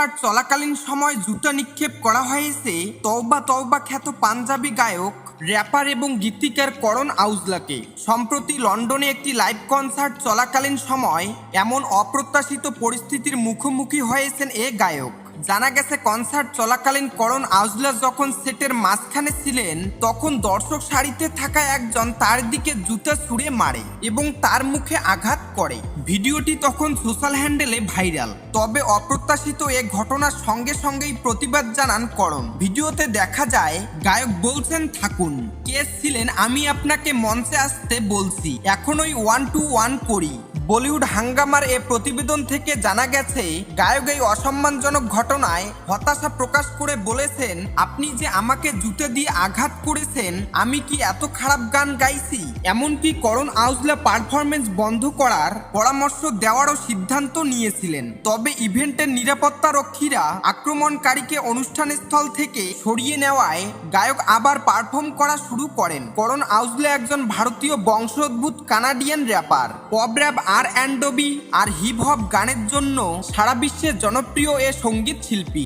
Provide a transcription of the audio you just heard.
Concert চলাকালীন সময় জুতা নিক্ষেপ করা হয়েছে, তওবা তওবা খ্যাত পাঞ্জাবি গায়ক, র্যাপার এবং গীতিকার করণ আউজলাকে। সম্প্রতি লন্ডনে একটি লাইভ কনসার্ট চলাকালীন সময় এমন অপ্রত্যাশিত পরিস্থিতির মুখোমুখি হয়েছেন এ গায়ক। জানা গেছে কনসার্ট চলাকালীন করণ আউজলা যখন সেটের মাঝখানে ছিলেন, তখন দর্শক সারিতে থাকা একজন তার দিকে জুতা ছুঁড়ে মারে এবং তার মুখে আঘাত করে। ভিডিওটি তখন সোশ্যাল হ্যান্ডেলে ভাইরাল। তবে অপ্রত্যাশিত এ ঘটনার সঙ্গে সঙ্গেই প্রতিবাদ জানান করণ। ভিডিওতে দেখা যায়, গায়ক বলছেন, থাকুন। কে ছিলেন? আমি আপনাকে মঞ্চে আসতে বলছি। এখনই ওয়ান টু ওয়ান করি। বলিউড হাঙ্গামার এ প্রতিবেদন থেকে জানা গেছে, গায়ক এই অসম্মানজনক ঘটনায় হতাশা প্রকাশ করে বলেছেন, আপনি যে আমাকে জুতে দিয়ে আঘাত করেছেন, আমি কি এত খারাপ গান গাইছি? এমনকি করণ আউজলা পারফরমেন্স বন্ধ করার পরামর্শ দেওয়ারও সিদ্ধান্ত নিয়েছিলেন। তবে ইভেন্টের নিরাপত্তা রক্ষীরা আক্রমণকারীকে অনুষ্ঠানস্থল থেকে সরিয়ে নেওয়ায় গায়ক আবার পারফর্ম করা শুরু করেন। করণ আউজলা একজন ভারতীয় বংশোদ্ভূত Canadian rapper. Pop rap R and B R hip hop গানের জন্য সারা বিশ্বের জনপ্রিয় এ সংগীত শিল্পী